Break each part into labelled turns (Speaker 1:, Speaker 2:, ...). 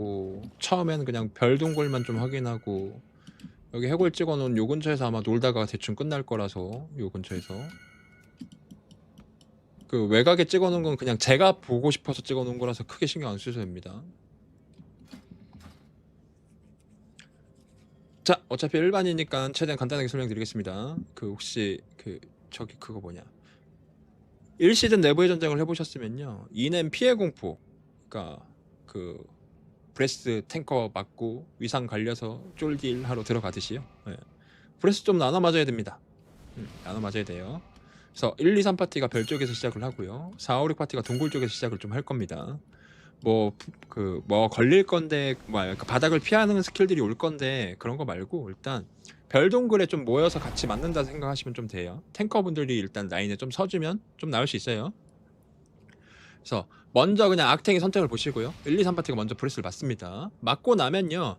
Speaker 1: 하고 처음에는 그냥 별 동굴만 좀 확인하고 여기 해골 찍어놓은 요 근처에서 아마 놀다가 대충 끝날 거라서 요 근처에서 그 외곽에 찍어놓은 건 그냥 제가 보고 싶어서 찍어놓은 거라서 크게 신경 안 쓰셔도 됩니다. 자 어차피 일반이니까 최대한 간단하게 설명드리겠습니다. 그 혹시 그 저기 그거 뭐냐 1시즌 내부의 전쟁을 해보셨으면요 이냄 피해 공포 그러니까 그 브레스 탱커 맞고 위상 갈려서 쫄딜 하러 들어가듯이요 예. 브레스 좀 나눠 맞아야 됩니다 음, 나눠 맞아야 돼요 그래서 1, 2, 3 파티가 별 쪽에서 시작을 하고요 4, 5, 6 파티가 동굴 쪽에서 시작을 좀 할 겁니다 뭐 그 뭐 걸릴 건데 뭐 그러니까 바닥을 피하는 스킬들이 올 건데 그런 거 말고 일단 별 동굴에 좀 모여서 같이 맞는다 생각하시면 좀 돼요. 탱커분들이 일단 라인에 좀 서주면 좀 나을 수 있어요. 그래서 먼저 그냥 악탱이 선택을 보시고요. 1, 2, 3 파티가 먼저 브레스를 맞습니다. 맞고 나면요.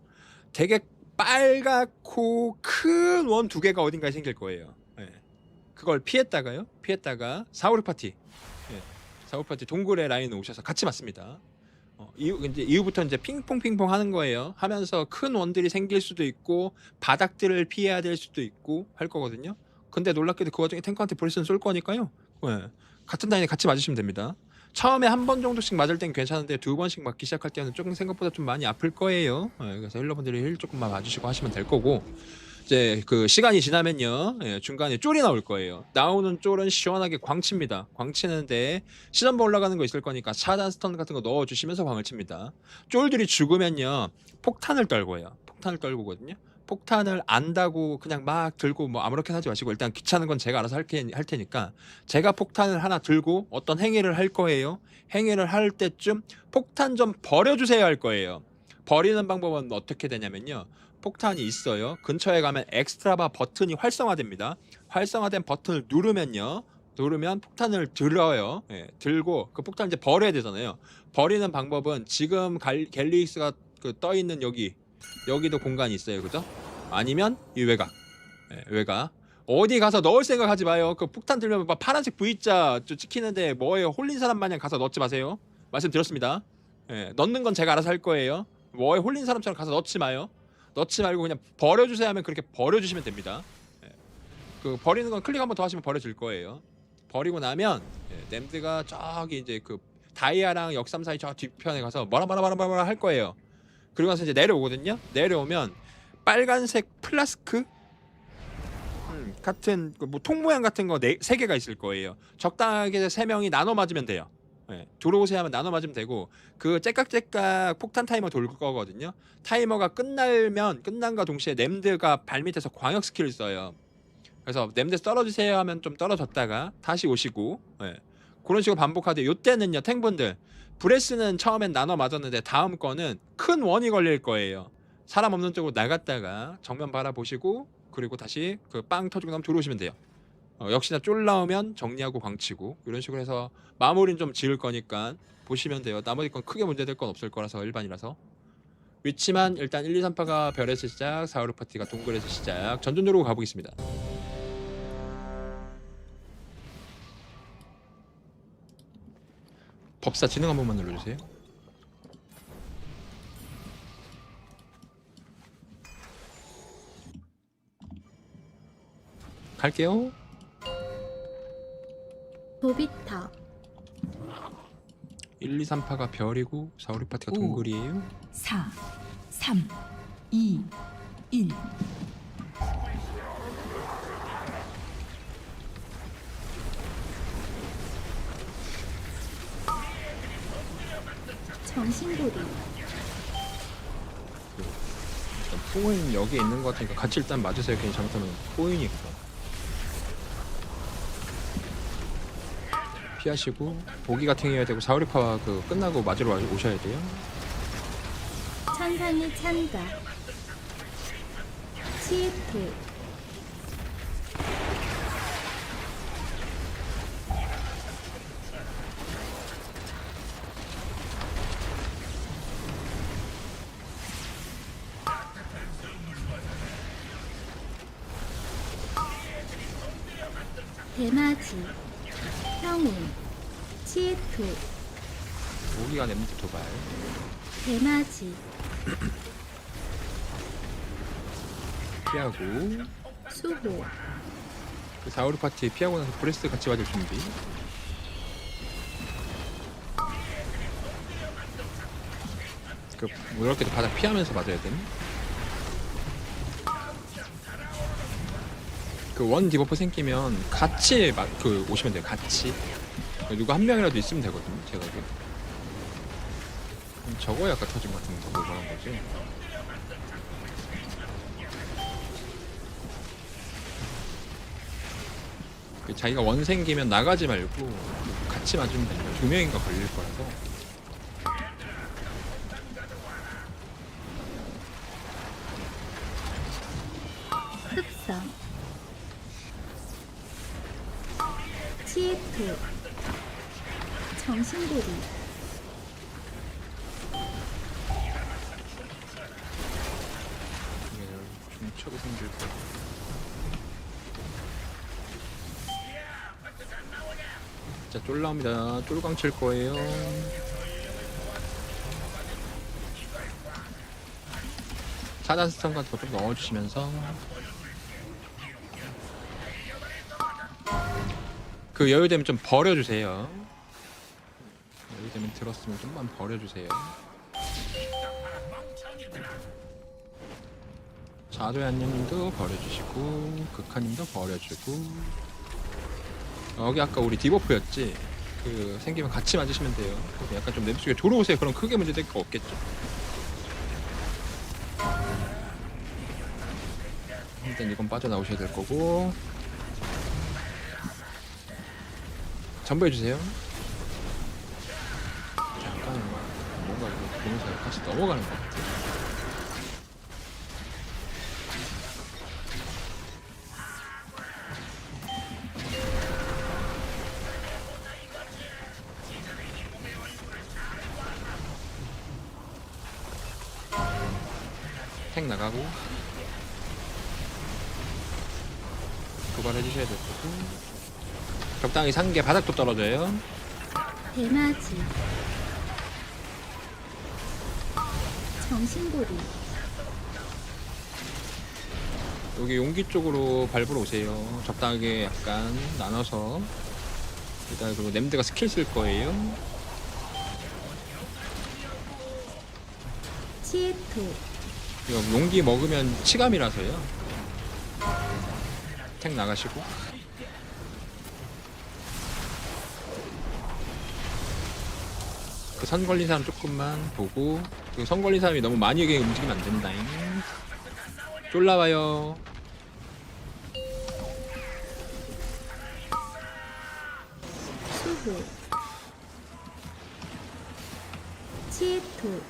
Speaker 1: 되게 빨갛고 큰 원 두 개가 어딘가에 생길 거예요. 예. 그걸 피했다가요. 피했다가 4, 5, 6 파티. 예. 4, 5 파티 동굴의 라인에 오셔서 같이 맞습니다. 어, 이후 이제 이후부터 이제 핑퐁 핑퐁 하는 거예요. 하면서 큰 원들이 생길 수도 있고 바닥들을 피해야 될 수도 있고 할 거거든요. 근데 놀랍게도 그 와중에 탱커한테 브레스는 쏠 거니까요. 예. 같은 라인에 같이 맞으시면 됩니다. 처음에 한 번 정도씩 맞을 땐 괜찮은데 두 번씩 맞기 시작할 때는 조금 생각보다 좀 많이 아플 거예요. 예, 그래서 힐러분들이 힐 조금만 봐주시고 하시면 될 거고 이제 그 시간이 지나면요 예, 중간에 쫄이 나올 거예요. 나오는 쫄은 시원하게 광칩니다. 광치는데 시전부 올라가는 거 있을 거니까 차단 스턴 같은 거 넣어주시면서 광을 칩니다. 쫄들이 죽으면요 폭탄을 떨고요. 폭탄을 떨고거든요. 폭탄을 안다고 그냥 막 들고 뭐 아무렇게나 하지 마시고 일단 귀찮은 건 제가 알아서 할, 테, 할 테니까 제가 폭탄을 하나 들고 어떤 행위를 할 거예요. 행위를 할 때쯤 폭탄 좀 버려주세요 할 거예요. 버리는 방법은 어떻게 되냐면요. 폭탄이 있어요. 근처에 가면 엑스트라바 버튼이 활성화됩니다. 활성화된 버튼을 누르면요. 누르면 폭탄을 들어요. 예, 들고 그 폭탄 이제 버려야 되잖아요. 버리는 방법은 지금 갈, 갤리익스가 그 떠 있는 여기 여기도 공간이 있어요. 그죠? 아니면 이 외곽. 예, 외곽. 어디 가서 넣을 생각하지 마요. 그 폭탄 들면 막 파란색 V자 저 찍히는데 뭐예요? 홀린 사람 마냥 가서 넣지 마세요. 말씀드렸습니다. 예, 넣는 건 제가 알아서 할 거예요. 뭐에 홀린 사람처럼 가서 넣지 마요. 넣지 말고 그냥 버려주세요 하면 그렇게 버려주시면 됩니다. 예. 그 버리는 건 클릭 한 번 더 하시면 버려질 거예요. 버리고 나면 예, 램드가 저기 이제 그 다이아랑 역삼 사이 저 뒤편에 가서 뭐라 뭐라 뭐라 뭐라 할 거예요. 그리고 나서 이제 내려오거든요. 내려오면 빨간색 플라스크 음, 같은 그뭐통 모양 같은 거네 개가 있을 거예요. 적당하게 세 명이 나눠 맞으면 돼요. 예, 들어오세요 하면 나눠 맞으면 되고 그 째깍째깍 폭탄 타이머 돌 거거든요. 타이머가 끝나면 끝난과 동시에 nem드가 발밑에서 광역 스킬을 써요. 그래서 nem드 떨어지세요 하면 좀 떨어졌다가 다시 오시고 예, 그런 식으로 반복하되 요때는요 탱분들 브레스는 처음엔 나눠 맞았는데 다음 거는 큰 원이 걸릴 거예요. 사람 없는 쪽으로 나갔다가 정면 바라보시고 그리고 다시 그 빵 터지고 나면 들어오시면 돼요. 어, 역시나 쫄 나오면 정리하고 광치고 이런 식으로 해서 마무리는 좀 지을 거니까 보시면 돼요. 나머지 건 크게 문제될 건 없을 거라서 일반이라서 위치만 일단 1, 2, 3파가 별에서 시작 4, 5, 6 파티가 동굴에서 시작 전전적으로 가보겠습니다. 법사 지능 한 번만 눌러주세요. 갈게요.
Speaker 2: 도비타
Speaker 1: 1, 2, 3파가 별이고 4, 5, 6 파티가
Speaker 3: 오.
Speaker 1: 동굴이에요.
Speaker 3: 4, 3, 2, 1.
Speaker 2: 정신고리
Speaker 1: 포인 여기 있는 것 같으니까 같이 일단 맞으세요. 괜히 잘못하면 포인이니까. 피하시고 보기 같은 게 해야 되고 4, 5, 6파 그 끝나고 맞으러 와- 오셔야 돼요.
Speaker 2: 천상의 찬가 치읓토 대마지 평온 치읓토
Speaker 1: 보기가 nem드 도발.
Speaker 2: 대마지
Speaker 1: 피하고
Speaker 2: 수호
Speaker 1: 그 4, 5, 6 파티 피하고 나서 브레스 같이 맞을 준비 그 무섭게도 바닥 피하면서 맞아야 됨. 그 원 디버프 생기면 같이 마, 그 오시면 돼요. 같이 누구 한 명이라도 있으면 되거든요. 제가 이게 저거 약간 터진 것 같은 거 그런 거지. 그 자기가 원 생기면 나가지 말고 같이 맞으면 됩니다. 두 명인가 걸릴 거라서.
Speaker 2: 정신고리
Speaker 1: 이게 중첩이 생길 거야. 자, 쫄 나옵니다. 쫄광 칠 거예요. 차단 스턴 같은 거 좀 넣어주시면서 그 여유되면 좀 버려주세요. 들었으면 좀만 버려주세요. 자조얀님도 버려주시고 극한님도 버려주고. 여기 아까 우리 디버프였지? 그 생기면 같이 맞으시면 돼요. 약간 좀 냄새 속에 들어오세요. 그럼 크게 문제 될 거 없겠죠? 일단 이건 빠져나오셔야 될 거고. 전부 해주세요 잠깐 뭔가 이거 보면서 같이 넘어가는 것 같아. 택 나가고. 도발해 주셔야 될 거고. 적당히 상계 바닥도 떨어져요.
Speaker 2: 대마지 정신고리.
Speaker 1: 여기 용기 쪽으로 밟으러 오세요. 적당하게 약간 나눠서. 일단 그리고 냄드가 스킬 쓸 거예요.
Speaker 2: 치에토
Speaker 1: 이거 용기 먹으면 치감이라서요. 택 나가시고 선 걸린 사람 조금만 보고 그선 걸린 사람이 너무 많이 이게 움직이면 안 된다잉. 쫄라와요.
Speaker 2: 수호. 치에토.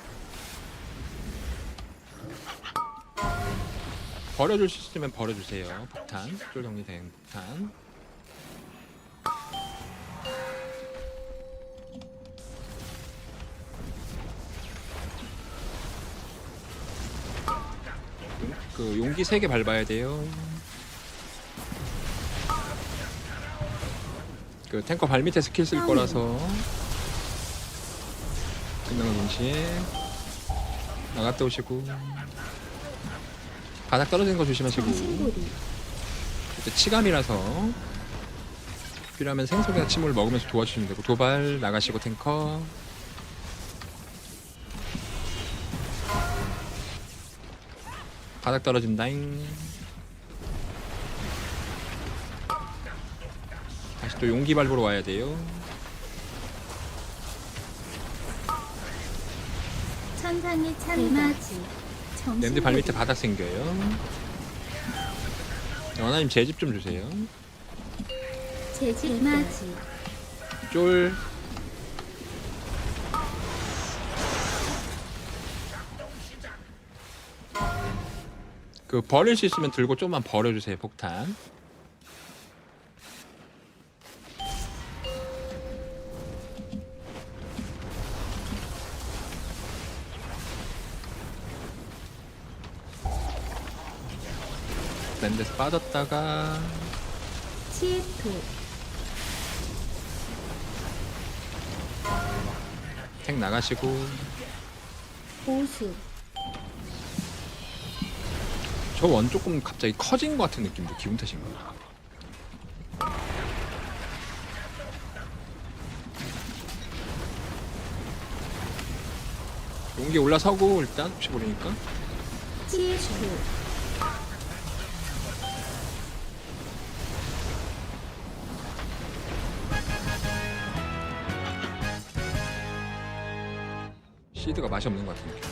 Speaker 1: 버려줄 수 있으면 버려주세요. 폭탄. 쫄 정리된 폭탄 그 용기 3개 밟아야 돼요. 그 탱커 발밑에 스킬 쓸 거라서. 끝나는 동시에. 나갔다 오시고. 바닥 떨어지는 거 조심하시고. 이제 치감이라서 필요하면 생속이나 침을 먹으면서 도와주시면 되고. 도발 나가시고 탱커 바닥 떨어진다잉. 다시 또 용기 밟으러 와야 돼요.
Speaker 2: 천상의 찬 대마지.
Speaker 1: 냄새 발밑에 바닥 생겨요. 연하님 제 집 좀 주세요.
Speaker 2: 제지 대마지.
Speaker 1: 쫄 그 버릴 수 있으면 들고 좀만 버려주세요 폭탄. 랜드에서 빠졌다가.
Speaker 2: 치에토
Speaker 1: 택 나가시고.
Speaker 2: 보수
Speaker 1: 저 원 조금 갑자기 커진 것 같은 느낌도 기분 탓인가? 용기 올라서고 일단 혹시 모르니까 시드가 맛이 없는 것 같은 느낌.